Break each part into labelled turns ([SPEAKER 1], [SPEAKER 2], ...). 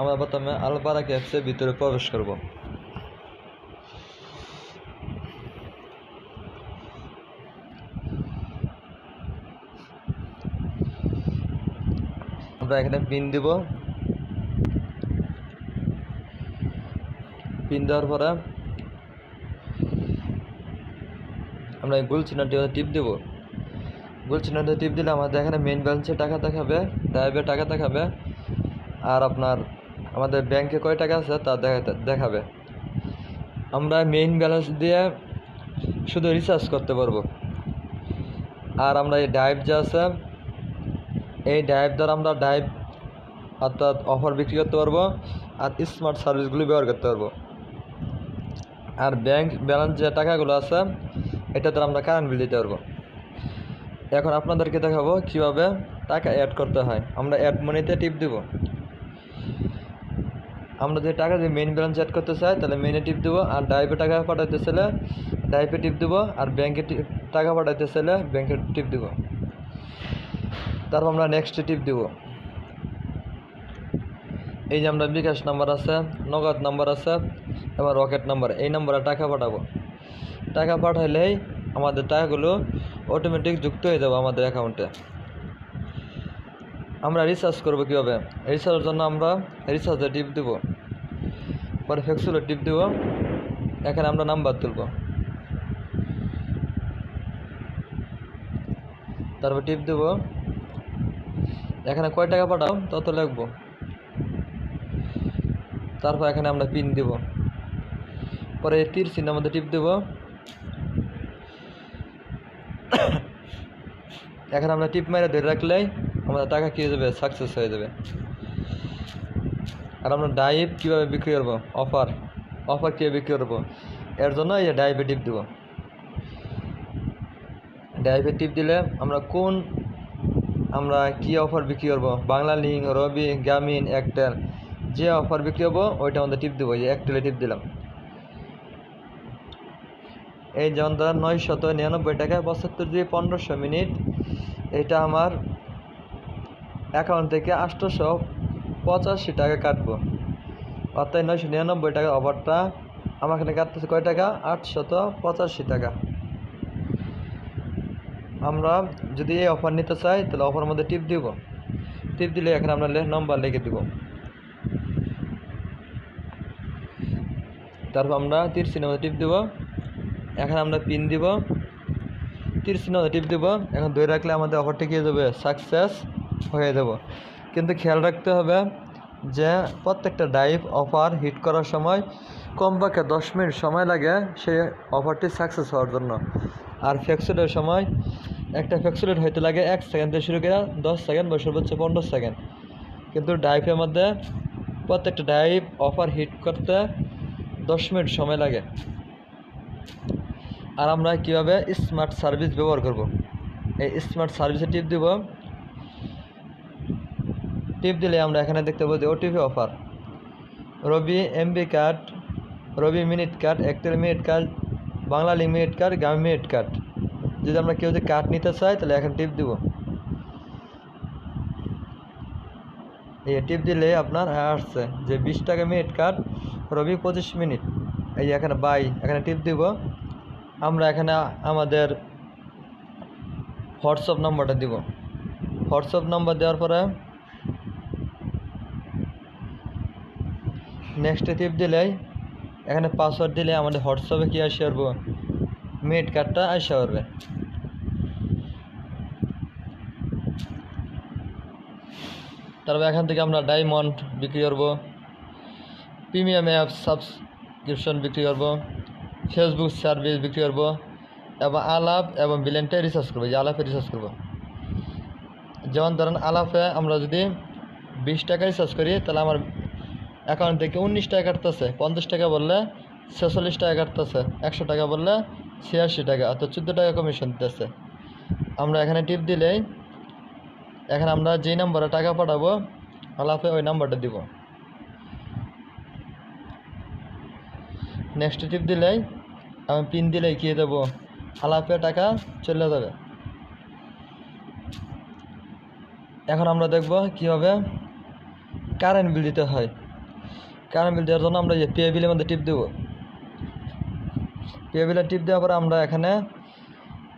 [SPEAKER 1] আমরা প্রথমে আলবারাক অ্যাপসের ভিতরে প্রবেশ করব। আমরা এখানে পিন দিব। পিন দেওয়ার পরে আমরা গোল চিহ্নটি টিপ দেব। গোল চিহ্নটি টিপ দিলে আমাদের এখানে মেইন ব্যালেন্সে টাকা দেখাবে ড্রাইভে টাকা দেখাবে, আর আপনার আমাদের ব্যাংকে কয় টাকা আছে তা দেখা- দেখাবে। আমরা মেইন ব্যালেন্স দিয়ে শুধু রিচার্জ করতে পারব। আর আমরা এই ডাইভ যে আছে, এই ডাইভ দ্বারা আমরা ডাইভ অর্থাৎ অফার বিক্রি করতে পারব আর স্মার্ট সার্ভিসগুলি ব্যবহার করতে পারব। আর ব্যাংক ব্যালেন্স যে টাকাগুলো আছে, এটা দ্বারা আমরা কারেন্ট বিল দিতে পারব। এখন আপনাদেরকে দেখাবো কীভাবে টাকা অ্যাড করতে হয়। আমরা অ্যাড মানিতে টিপ দিব। আমরা যে টাকা দিয়ে মেইন ব্যালেন্স অ্যাড করতে চাই, তাহলে মেইনে টিপ দেবো আর ডাইভে টাকা পাঠাইতে চাইলে ডাইভে টিপ দেবো আর ব্যাংকে টাকা পাঠাইতে চাইলে ব্যাংকে টিপ দিব। তারপর আমরা নেক্সট টিপ দিব। এই যে আমরা বিকাশ নাম্বার আছে, নগদ নাম্বার আছে এবং রকেট নাম্বার এই নাম্বারে টাকা পাঠাবো। টাকা পাঠাইলেই আমাদের টাকাগুলো অটোমেটিক যুক্ত হয়ে যাবে আমাদের অ্যাকাউন্টে আমরা রিচার্জ করব কীভাবে? রিচার্জের জন্য আমরা রিচার্জে টিপ দেবো। পরে ফেক্সুলে টিপ দেবো। এখানে আমরা নাম্বার তুলব। তারপর টিপ দেবো। এখানে কয় টাকা পাঠাও? তত লিখব। তারপর এখানে আমরা পিন দিব। পরে তীর চিহ্নের মধ্যে টিপ দেব। এখানে আমরা টিপ মেরে ধরে রাখলেই আমাদের টাকা কী হয়ে যাবে? সাকসেস হয়ে যাবে। আর আমরা ডাইভ কীভাবে বিক্রি করব? অফার অফার কীভাবে বিক্রি করব? এর জন্য এই ডাইভে টিপ দিব। ডাইভে টিপ দিলে আমরা কোন আমরা কি অফার বিক্রি করব? বাংলা লিঙ্ক, রবি, গ্রামীণ এয়ারটেল যে অফার বিক্রি হব ওইটা আমাদের টিপ দেবো। এই এয়ারটেলে টিপ দিলাম। এই যেমন নয় শত নিরানব্বই টাকা পঁচাত্তর দিয়ে পনেরোশো মিনিট। এটা আমার অ্যাকাউন্ট থেকে আটশোশো পঁচাশি টাকা কাটবো। অর্থাৎ নয়শো নিরানব্বই টাকা অফারটা আমার এখানে কাটতেছে কয় টাকা? আটশত পঁচাশি টাকা। আমরা যদি এই অফার নিতে চাই, তাহলে অফারের মধ্যে টিপ দিব। টিপ দিলে এখানে আমরা নম্বর লিখে দিব। তারপর আমরা তীর সিনেমাতে টিপ দিব। এখানে আমরা পিন দিব। তীর সিনেমাতে টিপ দিব। এখন ধরে রাখলে আমাদের অফারটি হয়ে যাবে? সাকসেস। হয়ে যাব কিন্তু খেয়াল রাখতে হবে যে প্রত্যেকটা ডাইভ অফার হিট করার সময় কমপক্ষে দশ মিনিট সময় লাগে সেই অফারটি সাকসেস হওয়ার জন্য। আর ফ্যাক্সুলের সময় একটা ফ্যাক্সুলেট হইতে লাগে এক সেকেন্ড থেকে শুরু করে দশ সেকেন্ড বা সর্বোচ্চ পনেরো সেকেন্ড কিন্তু ডাইভের মধ্যে প্রত্যেকটা ডাইভ অফার হিট করতে দশ মিনিট সময় লাগে। আর আমরা কীভাবে স্মার্ট সার্ভিস ব্যবহার করব? এই স্মার্ট সার্ভিসে টিপ দিব টিপ দিলে আমরা এখানে দেখতে পাবো যে OTP offer Robi MB card Robi minute card Aktel minute card Banglalink minute card Grameen minute card যদি আমরা কেউ যদি কার্ড নিতে চাই তাহলে এখন টিপ দিব। এই টিপ দিলে আপনার আসছে যে বিশ টাকা মিনিট কার্ড রবি পঁচিশ মিনিট এই এখানে বাই এখানে টিপ দিব। আমরা এখানে আমাদের হোয়াটসঅ্যাপ নাম্বারটা দিব। হোয়াটসঅ্যাপ নাম্বার দেওয়ার পরে নেক্সটে টিপ দিলেই এখানে পাসওয়ার্ড দিলে আমাদের হোয়াটসঅ্যাপে কী আসে পারব মিনিট কার্ডটা আসে পারবে তারপর এখান থেকে আমরা ডায়মন্ড বিক্রি করব। প্রিমিয়াম অ্যাপ সাবস্ক্রিপশন বিক্রি করব। ফেসবুক সার্ভিস বিক্রি করব। এবং আলাপ এবং বিলেনটাই রিচার্জ করব যে আলাপে রিচার্জ করব। যেমন ধরেন আলাপে আমরা যদি বিশ টাকা রিচার্জ করি, তাহলে আমার অ্যাকাউন্ট থেকে উনিশ টাকা কাটতেছে, পঞ্চাশ টাকা বললে ছেচল্লিশ টাকা কাটতেছে, একশো টাকা বললে ছিয়াশি টাকা, অর্থাৎ চোদ্দ টাকা কমিশন দিতেছে। আমরা এখানে টিপ দিলেই, এখানে আমরা যেই নাম্বারে টাকা পাঠাবো, আলাপে ওই নাম্বারটা দিব। নেক্সট টিপ দিলেই, আমি পিন দিলেই কী দেবো? আলাপে টাকা চলে যাবে। এখন আমরা দেখব কীভাবে কারেন্ট বিল দিতে হয়। বিল দেওয়ার জন্য আমরা এই পে বিলের মধ্যে টিপ দেবো। পে বিলে টিপ দেওয়ার পরে আমরা এখানে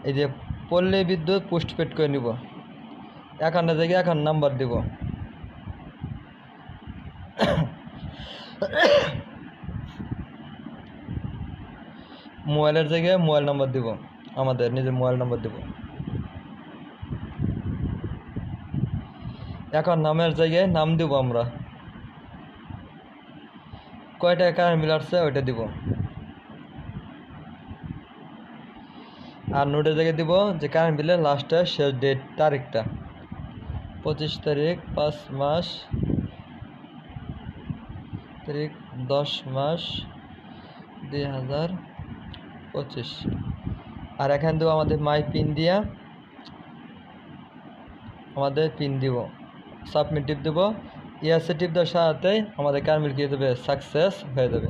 [SPEAKER 1] এই যে পল্লী বিদ্যুৎ পোস্টপেড করে নিব। অ্যাকাউন্টের জায়গায় অ্যাকাউন্ট নাম্বার দিব। মোবাইলের জায়গায় মোবাইল নাম্বার দিব। আমাদের নিজের মোবাইল নাম্বার দিব। এখন নামের জায়গায় নাম দিব আমরা। কয়টা কারেন্ট বিল আসছে, ওইটা দিব। আর নোটের জায়গায় দিব যে কারেন্ট বিলের লাস্টের শেষ ডেট তারিখটা। পঁচিশ তারিখ, পাঁচ মাস, তারিখ দশ মাস, দুই হাজার পঁচিশ। আর এখান দেবো আমাদের মাই পিন দিয়া, আমাদের পিন দিব। সাবমিট টিপ দেবো। ইয়াসে টিপ দেওয়ার সাথে আমাদের কার্মিল কি দেবে সাকসেস হয়ে যাবে।